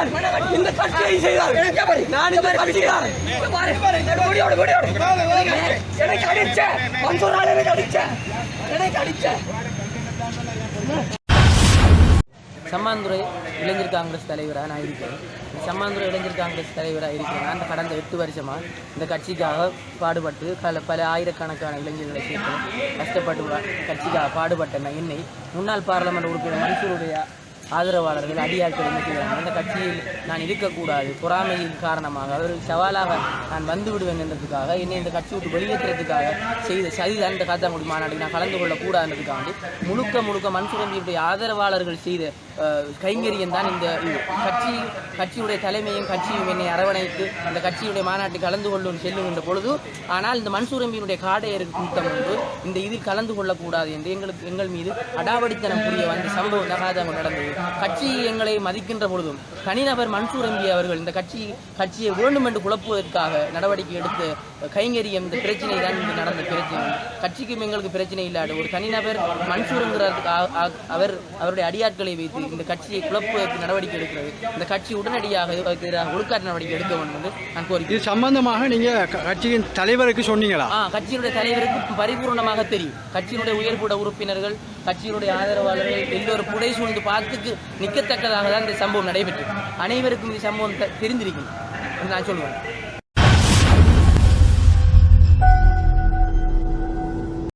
காடையர்கள் இந்த கட்சியை செய்தார். நான் இந்த எனக்கு அடிச்ச மன்சூர் ஆள் எனக்கு அடிச்ச எனக்கு அடிச்ச. சம்மாந்துறை இளைஞர் காங்கிரஸ் தலைவராக நான் இருக்கிறேன். இந்த சம்மாந்துறை இளைஞர் காங்கிரஸ் தலைவராக இருக்கிறேன். நான் கடந்த எட்டு வருஷமாக இந்த கட்சிக்காக பாடுபட்டு பல பல ஆயிரக்கணக்கான இளைஞர்களை சேர்த்து கஷ்டப்பட்டு கட்சிக்காக பாடுபட்ட நான் என்னை முன்னாள் பாராளுமன்ற உறுப்பினர் மன்சூருடைய ஆதரவாளர்கள் அடியாட்கள் நினைக்கிறாங்க அந்த கட்சியில் நான் இருக்கக்கூடாது. பொறாமையின் காரணமாக அவர்கள் சவாலாக நான் வந்து விடுவேன் என்றதுக்காக என்னை இந்த கட்சி விட்டு வெளியேற்றுறதுக்காக செய்த சதிதான் இந்த காத்தாங்குடி மாநாட்டில் நான் கலந்து கொள்ளக்கூடாதுன்றதுக்காண்டி முழுக்க முழுக்க மன்சூரம்பியுடைய ஆதரவாளர்கள் செய்த கைங்கரியம் தான் இந்த கட்சி கட்சியுடைய தலைமையும் கட்சியும் என்னை அரவணைத்து அந்த கட்சியுடைய மாநாட்டில் கலந்து கொள்ளும் செல்லும் என்ற பொழுது ஆனால் இந்த மன்சூரம்பியினுடைய காடையர் கூட்டம் ஒன்று இந்த இதில் கலந்து கொள்ளக்கூடாது என்று எங்களுக்கு எங்கள் மீது அடாவடித்தனம் புரிய வந்த சம்பவம் நகாதம் நடந்தது. கட்சி எங்களை மதிக்கின்ற பொழுதும் தனிநபர் மன்சூர் எம்பி அவர்கள் இந்த கட்சி கட்சியை வேண்டும் என்று குழப்புவதற்காக நடவடிக்கை எடுத்து கைங்கரியம் இந்த பிரச்சனை தான் இங்கு நடந்த பிரச்சனை. கட்சிக்கும் எங்களுக்கு பிரச்சனை இல்லாத. ஒரு தனிநபர் ஆ- அவர் அவருடைய அடியாட்களை வைத்து இந்த கட்சியை குழப்புவதற்கு நடவடிக்கை எடுக்கிறது. இந்த கட்சி உடனடியாக ஒழுக்காட்டு நடவடிக்கை எடுக்க வேண்டும் என்று நான் கோரிக்கை இது சம்பந்தமாக நீங்க கட்சியின் தலைவருக்கு சொன்னீங்களா? கட்சியினுடைய தலைவருக்கு பரிபூர்ணமாக தெரியும். கட்சியினுடைய உயர்பூட உறுப்பினர்கள் கட்சியினுடைய ஆதரவாளர்கள் எல்லோரும் புடை சூழ்ந்து பார்த்துக்கு நிற்கத்தக்கதாக தான் இந்த சம்பவம் நடைபெற்றது. அனைவருக்கும் இந்த சம்பவம் தெரிந்திருக்கும். நான் சொல்லுவேன்.